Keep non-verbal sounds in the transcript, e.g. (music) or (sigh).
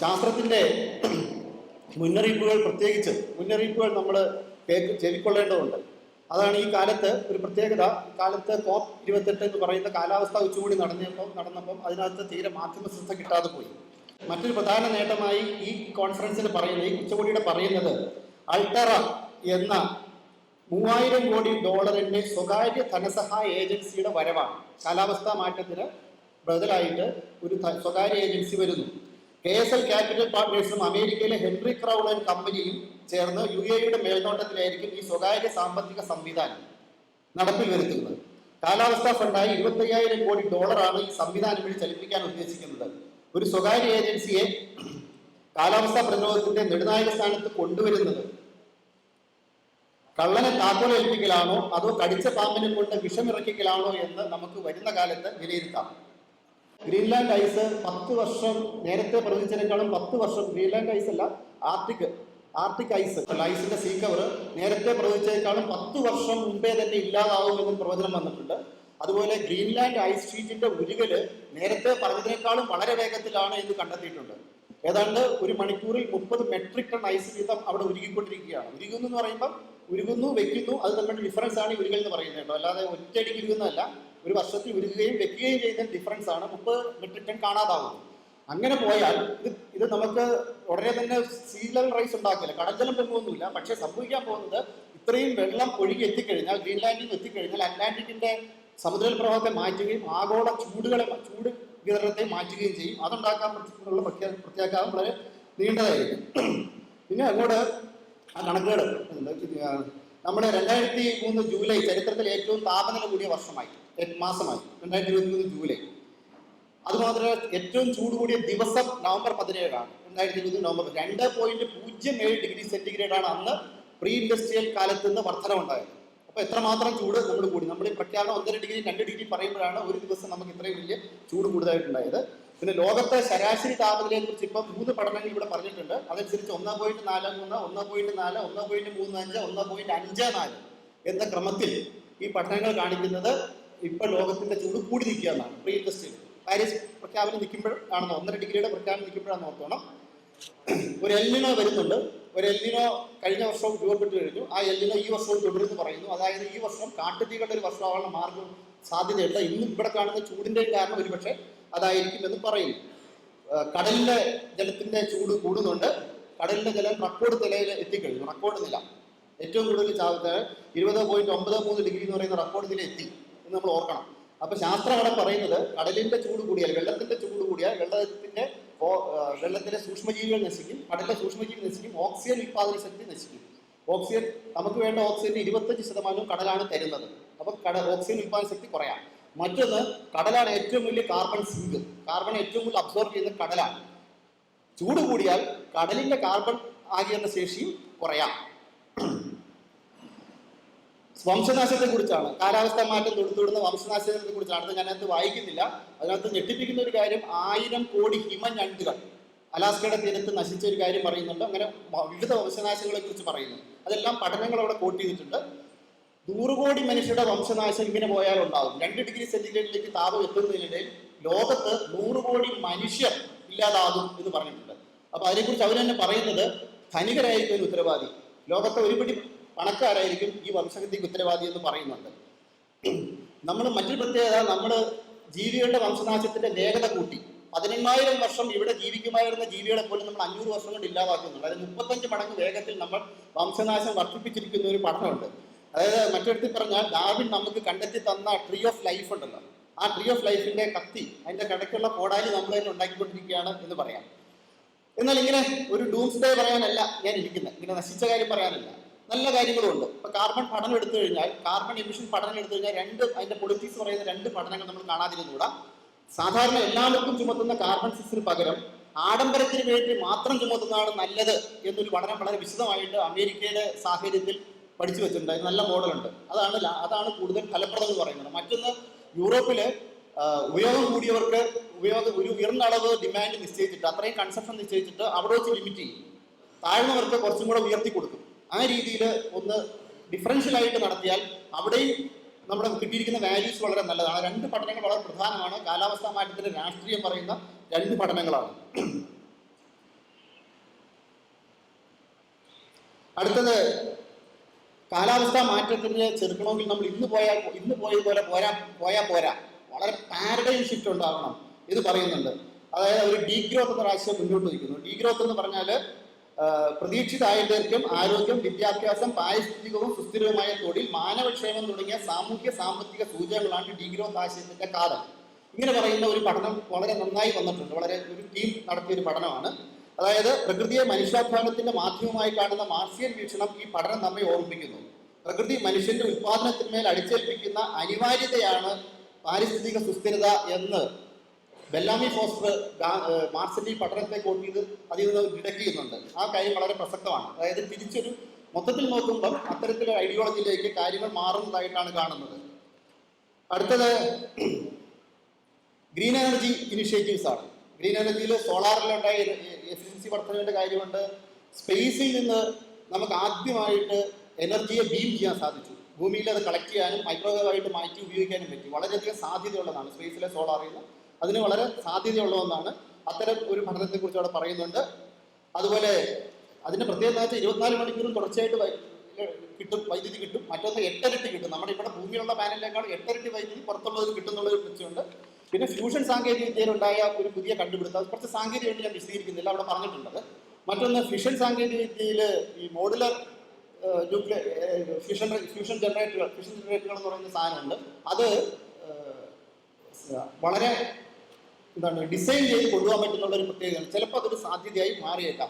ശാസ്ത്രത്തിന്റെ (clears throat) മുന്നറിയിപ്പുകൾ പ്രത്യേകിച്ച് മുന്നറിയിപ്പുകൾ നമ്മൾ കേക്ക് ചെവിക്കൊള്ളേണ്ടതുണ്ട്. അതാണ് ഈ കാലത്ത് ഒരു പ്രത്യേകത. കാലത്ത് കോപ്പ് ഇരുപത്തെട്ട് എന്ന് പറയുന്ന കാലാവസ്ഥാ ഉച്ചകൂടി നടന്നപ്പോൾ നടന്നപ്പം അതിനകത്ത് തീരെ മാധ്യമ ശ്രദ്ധ കിട്ടാതെ പോയി. മറ്റൊരു പ്രധാന നേട്ടമായി ഈ കോൺഫറൻസിൽ പറയുന്നത് ഈ ഉച്ചകോടിയുടെ പറയുന്നത് അൾട്ടറ എന്ന മൂവായിരം കോടി ഡോളറിന്റെ സ്വകാര്യ ധനസഹായ ഏജൻസിയുടെ വരവാണ്. കാലാവസ്ഥാ മാറ്റത്തിന് ബദലായിട്ട് ഒരു സ്വകാര്യ ഏജൻസി വരുന്നു. കെ എസ് എൽ ക്യാപിറ്റൽ പാർട്ട്നേഴ്സും അമേരിക്കയിലെ ഹെൻറി ക്രൗൺ ആൻഡ് കമ്പനിയും ചേർന്ന് യു എയുടെ മേൽനോട്ടത്തിലായിരിക്കും ഈ സ്വകാര്യ സാമ്പത്തിക സംവിധാനം നടപ്പിൽ വരുത്തുന്നത്. കാലാവസ്ഥാ ഫണ്ടായി ഇരുപത്തയ്യായിരം കോടി ഡോളറാണ് ഈ സംവിധാനം വഴി ചലിപ്പിക്കാൻ ഉദ്ദേശിക്കുന്നത്. ഒരു സ്വകാര്യ ഏജൻസിയെ കാലാവസ്ഥാ പ്രതിരോധത്തിന്റെ നെടുനായക സ്ഥാനത്ത് കൊണ്ടുവരുന്നത് കള്ളനെ താക്കോൽ ഏൽപ്പിക്കലാണോ അതോ കടിച്ച പാമ്പിനെ കൊണ്ട് വിഷമിറക്കിക്കലാണോ എന്ന് നമുക്ക് വരുന്ന കാലത്ത് വിലയിരുത്താം. ഗ്രീൻലാൻഡ് ഐസ് പത്ത് വർഷം നേരത്തെ പ്രവചിച്ചതിനേക്കാളും പത്ത് വർഷം ഗ്രീൻലാൻഡ് ഐസ് അല്ല ആർട്ടിക് ആർട്ടിക് ഐസ്. ഐസിന്റെ സീ കവർ നേരത്തെ പ്രവചിച്ചതിനേക്കാളും പത്ത് വർഷം മുമ്പേ തന്നെ ഇല്ലാതാവുമെന്നും പ്രവചനം വന്നിട്ടുണ്ട്. അതുപോലെ ഗ്രീൻലാൻഡ് ഐസ് ഷീറ്റിന്റെ ഉരുകൽ നേരത്തെ പറഞ്ഞതിനേക്കാളും വളരെ വേഗത്തിലാണ് എന്ന് കണ്ടെത്തിയിട്ടുണ്ട്. ഏതാണ്ട് ഒരു മണിക്കൂറിൽ മുപ്പത് മെട്രിക് ടൺ ഐസ് വീതം അവിടെ ഉരുകിക്കൊണ്ടിരിക്കുകയാണ്. ഉരുകുന്നു എന്ന് പറയുമ്പോൾ ഉരുകുന്നു വെക്കുന്നു അത് തമ്മിൽ ഡിഫറൻസ് ആണ് ഉരുകൽ എന്ന് പറയുന്നത് കേട്ടോ. അല്ലാതെ ഒറ്റയടിക്ക് ഉരുകുന്നതല്ല. ഒരു വർഷത്തിൽ ഉരുകുകയും വെക്കുകയും ചെയ്യുന്ന ഡിഫറൻസ് ആണ് മുപ്പത് മെട്രിക് ടൺ കാണാതാവുന്നത്. അങ്ങനെ പോയാൽ ഇത് ഇത് നമുക്ക് ഉടനെ തന്നെ സീ ലെവൽ റൈസ് ഉണ്ടാക്കില്ല. കടൽജലം പൊങ്ങുമൊന്നുമില്ല പക്ഷെ സംഭവിക്കാൻ പോകുന്നത് ഇത്രയും വെള്ളം ഒഴുകി എത്തിക്കഴിഞ്ഞാൽ ഗ്രീൻലാൻഡിൽ എത്തിക്കഴിഞ്ഞാൽ അറ്റ്ലാന്റിക്കിന്റെ സമുദ്ര പ്രവാഹത്തെ മാറ്റുകയും ആഗോള ചൂടുകളെ ചൂട് വിതരണത്തെ മാറ്റുകയും ചെയ്യും. അതുണ്ടാക്കാൻ ഉള്ള പ്രത്യാ പ്രത്യാഘാതം വളരെ നീണ്ടതായിരിക്കും. പിന്നെ അങ്ങോട്ട് ആ കണക്കുകൾ നമ്മുടെ രണ്ടായിരത്തി മൂന്ന് ജൂലൈ ചരിത്രത്തിൽ ഏറ്റവും താപനില കൂടിയ വർഷമായി. മാസമായി. രണ്ടായിരത്തി ഇരുപത്തി മൂന്ന് ജൂലൈ. അതുമാത്രമല്ല ഏറ്റവും ചൂട് കൂടിയ ദിവസം നവംബർ പതിനേഴാണ്. രണ്ടായിരത്തി ഇരുപത് നവംബർ രണ്ട് പോയിന്റ് പൂജ്യം ഏഴ് ഡിഗ്രി സെന്റിഗ്രേഡ് ആണ് അന്ന് പ്രീ ഇൻഡസ്ട്രിയൽ കാലത്ത് നിന്ന് വർധനമുണ്ടായത് അപ്പൊ എത്രമാത്രം ചൂട് നമ്മൾ കൂടി? നമ്മൾ പ്രഖ്യാപനം ഒന്നര ഡിഗ്രി രണ്ട് ഡിഗ്രി പറയുമ്പോഴാണ് ഒരു ദിവസം നമുക്ക് ഇത്രയും വലിയ ചൂട് കൂടുതലായിട്ടുണ്ടായത്. പിന്നെ ലോകത്തെ ശരാശരി താപനിലയെ കുറിച്ച് ഇപ്പം മൂന്ന് പഠനങ്ങൾ ഇവിടെ പറഞ്ഞിട്ടുണ്ട്. അതനുസരിച്ച് ഒന്ന് പോയിന്റ് നാല് മൂന്ന് ഒന്ന് പോയിന്റ് നാല് ഒന്ന് പോയിന്റ് മൂന്ന് അഞ്ച് ഒന്ന് പോയിന്റ് അഞ്ച് നാല് എന്ന ക്രമത്തിൽ ഈ പഠനങ്ങൾ കാണിക്കുന്നത് ഇപ്പൊ ലോകത്തിന്റെ ചൂട് കൂടി നിൽക്കുക എന്നാണ്. പ്രീ ഇൻഡസ്ട്രിയൽ പാരീസ് പ്രഖ്യാപനം നിൽക്കുമ്പോൾ ആണെന്ന് ഒന്നര ഡിഗ്രിയുടെ പ്രഖ്യാപനം നിൽക്കുമ്പോഴാണെന്ന് ഓർത്തോണം. ഒരു എല്ലിനോ വരുന്നുണ്ട്. ഒരു എല്ലിനോ കഴിഞ്ഞ വർഷവും രൂപപ്പെട്ടു കഴിഞ്ഞു. ആ എല്ലിനോ ഈ വർഷവും തുടരുമെന്ന് പറയുന്നു. അതായത് ഈ വർഷം കാട്ടുതീകളുടെ ഒരു വർഷമാവാനുള്ള മാർഗം സാധ്യതയുണ്ട്. ഇന്നും ഇവിടെ കാണുന്ന ചൂടിന്റെ കാരണം ഒരുപക്ഷെ അതായിരിക്കും എന്ന് പറയുന്നു. കടലിലെ ജലത്തിന്റെ ചൂട് കൂടുന്നുണ്ട്. കടലിന്റെ ജലം റെക്കോർഡ് നിലയിൽ എത്തിക്കഴിഞ്ഞു. റെക്കോർഡ് നില. ഏറ്റവും കൂടുതൽ ചാവത്ത് ഇരുപത് പോയിന്റ് ഒമ്പത് മൂന്ന് ഡിഗ്രി എന്ന് പറയുന്ന റെക്കോർഡ് നില എത്തി എന്ന് നമ്മൾ ഓർക്കണം. അപ്പൊ ശാസ്ത്രം അവിടെ പറയുന്നത് കടലിന്റെ ചൂട് കൂടിയാൽ വെള്ളത്തിന്റെ ചൂട് കൂടിയാൽ വെള്ളത്തിന്റെ വെള്ളത്തിലെ സൂക്ഷ്മജീവികൾ നശിക്കും കടലിലെ സൂക്ഷ്മജീവി നശിക്കും ഓക്സിജൻ ഉൽപാദന ശക്തി നശിക്കും. ഓക്സിജൻ നമുക്ക് വേണ്ട ഓക്സിജന് ഇരുപത്തഞ്ച് ശതമാനവും കടലാണ് തരുന്നത്. അപ്പൊ കട ഓക്സിജൻ ഉൽപാദന ശക്തി കുറയാം മറ്റൊന്ന് കടലാണ് ഏറ്റവും വലിയ കാർബൺ സിങ്ക് കാർബൺ ഏറ്റവും കൂടുതൽ അബ്സോർബ് ചെയ്യുന്ന കടലാണ്. ചൂട് കൂടിയാൽ കടലിന്റെ കാർബൺ ആകിയുള്ള ശേഷിയും കുറയാം വംശനാശത്തെ കുറിച്ചാണ് കാലാവസ്ഥാ മാറ്റം തൊടുത്തുവിടുന്ന വംശനാശത്തെ കുറിച്ചാണ് അത് ഞാനകത്ത് വായിക്കുന്നില്ല. അതിനകത്ത് ഞെട്ടിപ്പിക്കുന്ന ഒരു കാര്യം ആയിരം കോടി ഹിമഞ്ഞണ്ടുകൾ. അലാസ്കയുടെ തീരത്ത് നശിച്ച ഒരു കാര്യം പറയുന്നുണ്ട്. അങ്ങനെ വിവിധ വംശനാശങ്ങളെ കുറിച്ച് പറയുന്നു. അതെല്ലാം പഠനങ്ങൾ അവിടെ കോട്ട് ചെയ്തിട്ടുണ്ട്. നൂറ് കോടി മനുഷ്യരുടെ വംശനാശം ഇങ്ങനെ പോയാൽ ഉണ്ടാകും രണ്ട് ഡിഗ്രി സെന്റിഗ്രേഡിലേക്ക് താപം എത്തുന്നതിനിടയിൽ ലോകത്ത് നൂറ് കോടി മനുഷ്യർ ഇല്ലാതാകും എന്ന് പറഞ്ഞിട്ടുണ്ട്. അപ്പൊ അതിനെക്കുറിച്ച് അവർ തന്നെ പറയുന്നത് ധനികരായിരിക്കും ഉത്തരവാദി. ലോകത്തെ ഒരുപിടി പണക്കാരായിരിക്കും ഈ വംശഗതിക്ക് ഉത്തരവാദി എന്ന് പറയുന്നുണ്ട്. നമ്മൾ മറ്റൊരു പ്രത്യേകത നമ്മൾ ജീവികളുടെ വംശനാശത്തിന്റെ വേഗത കൂട്ടി. പതിനെണ്ണായിരം വർഷം ഇവിടെ ജീവിക്കുമായിരുന്ന ജീവികളെ പോലും നമ്മൾ അഞ്ഞൂറ് വർഷം കൊണ്ട് ഇല്ലാതാക്കുന്നുണ്ട്. അതായത് മുപ്പത്തഞ്ച് മടങ്ങ് വേഗത്തിൽ നമ്മൾ വംശനാശം വർദ്ധിപ്പിച്ചിരിക്കുന്ന ഒരു പഠനമുണ്ട്. അതായത് മറ്റൊരിടത്തിൽ പറഞ്ഞാൽ ഡാർവിൻ നമുക്ക് കണ്ടെത്തി തന്ന ട്രീ ഓഫ് ലൈഫ് ഉണ്ടല്ലോ. ആ ട്രീ ഓഫ് ലൈഫിന്റെ കത്തി അതിന്റെ കടക്കുള്ള കോടാലി നമ്മൾ തന്നെ ഉണ്ടാക്കിക്കൊണ്ടിരിക്കുകയാണ് എന്ന് പറയാം. എന്നാൽ ഇങ്ങനെ ഒരു ഡൂംസ് ഡേ പറയാനല്ല ഞാൻ ഇരിക്കുന്നത്. ഇങ്ങനെ നശിച്ച കാര്യം പറയാനല്ല. നല്ല കാര്യങ്ങളും ഉണ്ട് ഇപ്പൊ കാർബൺ പഠനം എടുത്തു കഴിഞ്ഞാൽ കാർബൺ എമിഷൻ പഠനം എടുത്തു കഴിഞ്ഞാൽ രണ്ട് അതിന്റെ പൊളിറ്റിക്സ് പറയുന്ന രണ്ട് പഠനങ്ങൾ നമ്മൾ കാണാതിരുന്നുകൂടാ സാധാരണ എല്ലാവർക്കും ചുമത്തുന്ന കാർബൺ സിക്സിന് പകരം ആഡംബരത്തിന് വേണ്ടി മാത്രം ചുമത്തുന്നതാണ് നല്ലത് എന്നൊരു പഠനം വളരെ വിശദമായിട്ട് അമേരിക്കയുടെ സാഹചര്യത്തിൽ പഠിച്ചു വെച്ചിട്ടുണ്ട്. നല്ല മോഡലുണ്ട്. അതാണ് അതാണ് കൂടുതൽ ഫലപ്രദം എന്ന് പറയുന്നത്. മറ്റൊന്ന് യൂറോപ്പിൽ ഉപയോഗം കൂടിയവർക്ക് ഉപയോഗം ഒരു ഉയർന്ന അളവ് ഡിമാൻഡ് നിശ്ചയിച്ചിട്ട് അത്രയും കൺസപ്ഷൻ നിശ്ചയിച്ചിട്ട് അവിടെ വെച്ച് ലിമിറ്റ് ചെയ്യും. താഴ്ന്നവർക്ക് കുറച്ചും കൂടെ ഉയർത്തി കൊടുക്കും. ആ രീതിയിൽ ഒന്ന് ഡിഫറൻഷ്യൽ ആയിട്ട് നടത്തിയാൽ അവിടെയും നമ്മുടെ കിട്ടിയിരിക്കുന്ന വാല്യൂസ് വളരെ നല്ലതാണ്. രണ്ട് പഠനങ്ങൾ വളരെ പ്രധാനമാണ്. കാലാവസ്ഥാ മാറ്റത്തിന്റെ രാഷ്ട്രീയം പറയുന്ന രണ്ട് പഠനങ്ങളാണ്. അടുത്തത് കാലാവസ്ഥാ മാറ്റത്തിന് ചെറുക്കണമെങ്കിൽ നമ്മൾ ഇന്ന് പോയാൽ ഇന്ന് പോയതുപോലെ പോരാ പോയാൽ പോരാ. വളരെ പാരഡൈം ഷിഫ്റ്റ് ഉണ്ടാവണം. ഇത് പറയുന്നുണ്ട്. അതായത് ഒരു ഡീഗ്രോത്ത് എന്ന ആശയം മുന്നോട്ട് വയ്ക്കുന്നു. ഡീഗ്രോത്ത് എന്ന് പറഞ്ഞാൽ പ്രതീക്ഷിത ആയുർദൈർഘ്യം ആരോഗ്യം വിദ്യാഭ്യാസം പാരിസ്ഥിതികവും സുസ്ഥിരവുമായ തൊഴിൽ മാനവക്ഷേമം തുടങ്ങിയ സാമൂഹ്യ സാമ്പത്തിക സൂചകങ്ങളാണ് ഡിഗ്രോ ആശയത്തിന്റെ കാതൽ ഇങ്ങനെ പറയുന്ന ഒരു പഠനം വളരെ നന്നായി വന്നിട്ടുണ്ട്. വളരെ ഒരു ടീം നടത്തിയ ഒരു പഠനമാണ്. അതായത് പ്രകൃതിയെ മനുഷ്യാധ്വാനത്തിന്റെ മാധ്യമമായി കാണുന്ന മാർസിയൻ വീക്ഷണം ഈ പഠനം നമ്മെ ഓർമ്മിപ്പിക്കുന്നു. പ്രകൃതി മനുഷ്യന്റെ ഉത്പാദനത്തിന്മേൽ അടിച്ചേൽപ്പിക്കുന്ന അനിവാര്യതയാണ് പാരിസ്ഥിതിക സുസ്ഥിരത എന്ന് ബെല്ലാമി ഫോസ്റ്റർ മാർസലി പഠനത്തെ കോട്ട് അതിൽ നിന്ന് ഡിഡക്ട് ആ കാര്യം വളരെ പ്രസക്തമാണ്. അതായത് തിരിച്ചൊരു മൊത്തത്തിൽ നോക്കുമ്പം അത്തരത്തിലൊരു ഐഡിയോളജിയിലേക്ക് കാര്യങ്ങൾ മാറുന്നതായിട്ടാണ് കാണുന്നത്. അടുത്തത് ഗ്രീൻ എനർജി ഇനിഷ്യേറ്റീവ്സ് ആണ്. ഗ്രീൻ എനർജിയിൽ സോളാറിലുണ്ടായ എഫിഷ്യൻസി വർധനയുടെ കാര്യമുണ്ട്. സ്പേസിൽ നിന്ന് നമുക്ക് ആദ്യമായിട്ട് എനർജിയെ ബീം ചെയ്യാൻ സാധിച്ചു. ഭൂമിയിൽ അത് കളക്ട് ചെയ്യാനും മൈക്രോവേവ് ആയിട്ട് മാറ്റി ഉപയോഗിക്കാനും പറ്റി. വളരെയധികം സാധ്യതയുള്ളതാണ് സ്പേസിലെ സോളാറിൽ നിന്ന്. അതിന് വളരെ സാധ്യതയുള്ള ഒന്നാണ്. അത്തരം ഒരു പഠനത്തെക്കുറിച്ച് അവിടെ പറയുന്നുണ്ട്. അതുപോലെ അതിന് പ്രത്യേകത വെച്ചാൽ ഇരുപത്തിനാല് മണിക്കൂറും തുടർച്ചയായിട്ട് കിട്ടും വൈദ്യുതി കിട്ടും. മറ്റൊന്ന് എട്ടരട്ടി കിട്ടും. നമ്മുടെ ഇവിടെ ഭൂമിയിലുള്ള പാനലിനേക്കാൾ എട്ടരട്ടി വൈദ്യുതി പുറത്തുള്ളവർ കിട്ടുന്നുള്ള ഒരു പ്രശ്നമുണ്ട്. പിന്നെ ഫ്യൂഷൻ സാങ്കേതിക വിദ്യയിലുണ്ടായ ഒരു പുതിയ കണ്ടുപിടുത്തം. അത് കുറച്ച് സാങ്കേതികമായിട്ട് ഞാൻ വിശദീകരിക്കുന്നില്ല. അവിടെ പറഞ്ഞിട്ടുള്ളത് മറ്റൊന്ന് ഫിഷൻ സാങ്കേതിക വിദ്യയിൽ ഈ മോഡുലർ ന്യൂക്ലിയർ ഫ്യൂഷൻ ഫ്യൂഷൻ ജനറേറ്ററുകൾ ഫ്യൂഷൻ ജനറേറ്ററുകൾ എന്ന് പറയുന്ന സാധനമുണ്ട്. അത് വളരെ എന്താണ് ഡിസൈൻ ചെയ്ത് കൊണ്ടുപോകാൻ പറ്റുന്നുള്ള ഒരു പ്രത്യേകതയാണ്. ചിലപ്പോൾ അതൊരു സാധ്യതയായി മാറിയേക്കാം.